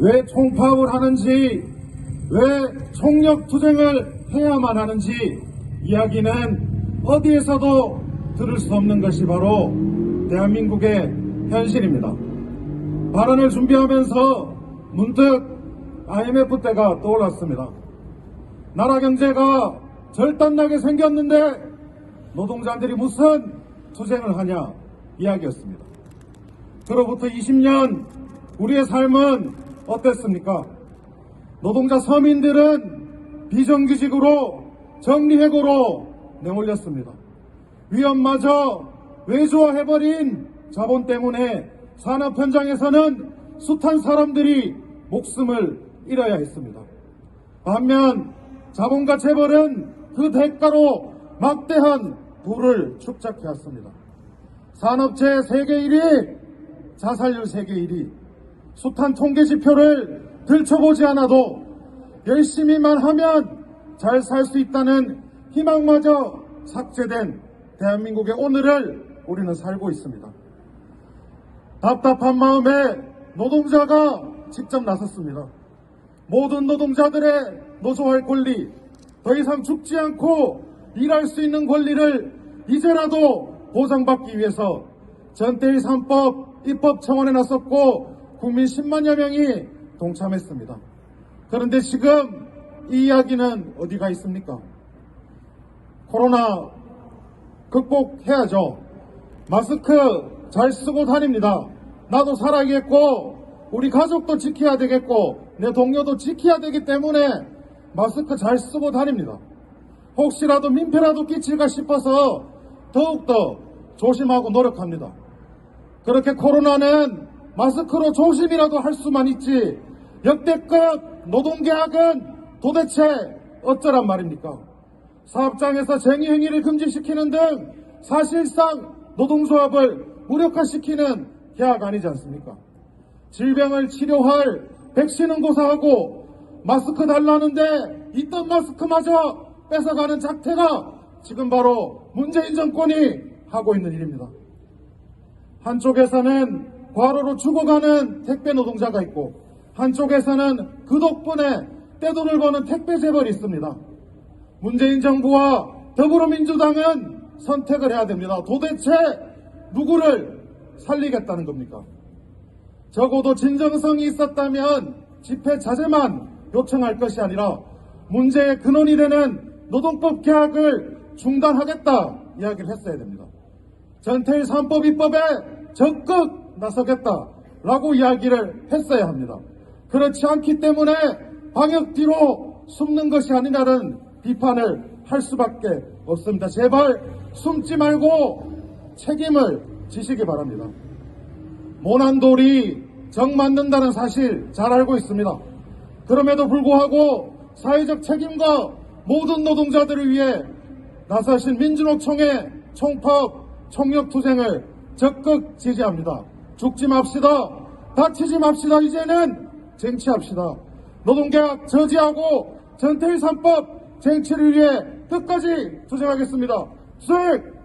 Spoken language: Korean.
왜 총파업을 하는지, 왜 총력 투쟁을 해야만 하는지 이야기는 어디에서도 들을 수 없는 것이 바로 대한민국의 현실입니다. 발언을 준비하면서 문득 IMF 때가 떠올랐습니다. 나라 경제가 절단나게 생겼는데 노동자들이 무슨 투쟁을 하냐 이야기였습니다. 그로부터 20년 우리의 삶은 어땠습니까? 노동자 서민들은 비정규직으로 정리해고로 내몰렸습니다. 위험마저 외조화해버린 자본 때문에 산업 현장에서는 숱한 사람들이 목숨을 잃어야 했습니다. 반면 자본가 재벌은 그 대가로 막대한 부를 축적해왔습니다. 산업재 세계 1위, 자살률 세계 1위, 숱한 통계 지표를 들춰보지 않아도 열심히만 하면 잘 살 수 있다는 희망마저 삭제된 대한민국의 오늘을 우리는 살고 있습니다. 답답한 마음에 노동자가 직접 나섰습니다. 모든 노동자들의 노조할 권리, 더 이상 죽지 않고 일할 수 있는 권리를 이제라도 보장받기 위해서 전태일 3법 입법 청원에 나섰고 국민 10만여 명이 동참했습니다. 그런데 지금 이 이야기는 어디가 있습니까? 코로나 극복해야죠. 마스크 잘 쓰고 다닙니다. 나도 살아야겠고, 우리 가족도 지켜야 되겠고, 내 동료도 지켜야 되기 때문에 마스크 잘 쓰고 다닙니다. 혹시라도 민폐라도 끼칠까 싶어서 더욱더 조심하고 노력합니다. 그렇게 코로나는 마스크로 조심이라도 할 수만 있지, 역대급 노동계약은 도대체 어쩌란 말입니까? 사업장에서 쟁의 행위를 금지시키는 등 사실상 노동조합을 무력화시키는 계약 아니지 않습니까? 질병을 치료할 백신은 고사하고 마스크 달라는데 있던 마스크마저 뺏어가는 작태가 지금 바로 문재인 정권이 하고 있는 일입니다. 한쪽에서는 과로로 죽어가는 택배 노동자가 있고 한쪽에서는 그 덕분에 떼돈을 버는 택배 재벌이 있습니다. 문재인 정부와 더불어민주당은 선택을 해야 됩니다. 도대체 누구를 살리겠다는 겁니까? 적어도 진정성이 있었다면 집회 자제만 요청할 것이 아니라 문제의 근원이 되는 노동법 계약을 중단하겠다 이야기를 했어야 됩니다. 전태일 3법 입법에 적극 나서겠다라고 이야기를 했어야 합니다. 그렇지 않기 때문에 방역 뒤로 숨는 것이 아니냐는 비판을 할 수밖에 없습니다. 제발 숨지 말고 책임을 지시기 바랍니다. 모난돌이 정 맞는다는 사실 잘 알고 있습니다. 그럼에도 불구하고 사회적 책임과 모든 노동자들을 위해 나서신 민주노총의 총파업, 총력투쟁을 적극 지지합니다. 죽지 맙시다. 다치지 맙시다. 이제는 쟁취합시다. 노동계약 저지하고 전태일 3법 쟁취를 위해 끝까지 투쟁하겠습니다. 수익!